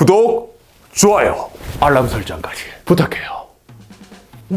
구독, 좋아요, 알람 설정까지 부탁해요.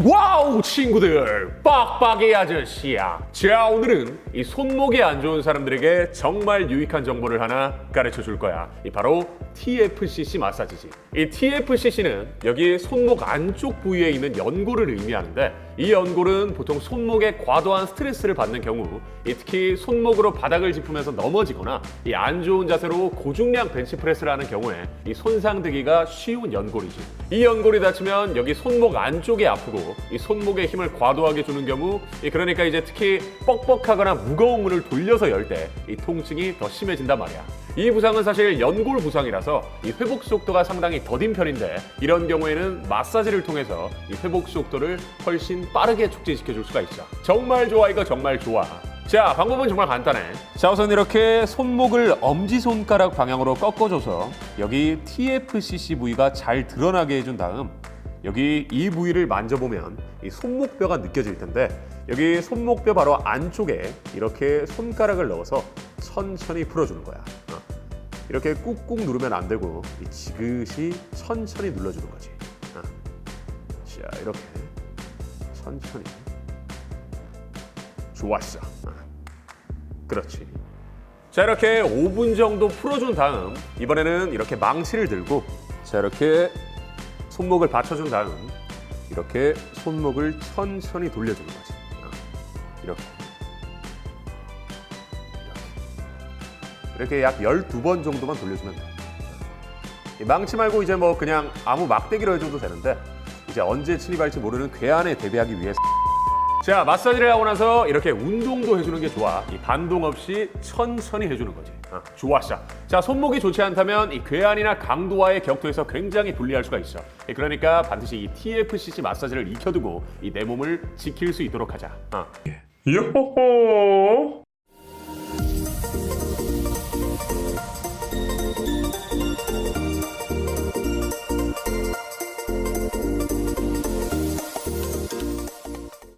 와우 친구들. 빡빡이 아저씨야 자 오늘은 이 손목이 안 좋은 사람들에게 정말 유익한 정보를 하나 가르쳐 줄 거야. 이 바로 TFCC 마사지지 이 TFCC는 여기 손목 안쪽 부위에 있는 연골을 의미하는데 이 연골은 보통 손목에 과도한 스트레스를 받는 경우 이 특히 손목으로 바닥을 짚으면서 넘어지거나 이 안 좋은 자세로 고중량 벤치프레스를 하는 경우에 이 손상되기가 쉬운 연골이지 이 연골이 다치면 여기 손목 안쪽이 아프고 이 손목에 힘을 과도하게 주는 경우 이 그러니까 이제 특히 뻑뻑하거나 무거운 문을 돌려서 열 때 이 통증이 더 심해진단 말이야. 이 부상은 사실 연골 부상이라서 이 회복 속도가 상당히 더딘 편인데 이런 경우에는 마사지를 통해서 이 회복 속도를 훨씬 빠르게 촉진시켜 줄 수가 있어. 정말 좋아 이거 정말 좋아. 자 방법은 정말 간단해. 자 우선 이렇게 손목을 엄지 손가락 방향으로 꺾어줘서 여기 TFCC 부위가 잘 드러나게 해준 다음 여기 이 부위를 만져보면 이 손목뼈가 느껴질 텐데 여기 손목뼈 바로 안쪽에 이렇게 손가락을 넣어서 천천히 풀어주는 거야. 어. 이렇게 꾹꾹 누르면 안 되고 이 지그시 천천히 눌러주는 거지. 어. 자 이렇게 천천히 좋았어. 어. 그렇지. 자 이렇게 5분 정도 풀어준 다음 이번에는 이렇게 망치를 들고 자 이렇게 손목을 받쳐준 다음 이렇게 손목을 천천히 돌려주는 거지. 어. 이렇게. 이렇게. 약 12번 정도만 돌려주면 돼. 이 망치 말고 이제 뭐 그냥 아무 막대기로 해줘도 되는데 이제 언제 침입할지 모르는 괴한에 대비하기 위해서. 자 마사지를 하고 나서 이렇게 운동도 해주는 게 좋아. 이 반동 없이 천천히 해주는 거지. 어, 좋았어 자 손목이 좋지 않다면 이 괴한이나 강도와의 격투에서 굉장히 불리할 수가 있어. 예, 그러니까 반드시 이 TFCC 마사지를 익혀두고 이 내 몸을 지킬 수 있도록 하자. 어. 요호호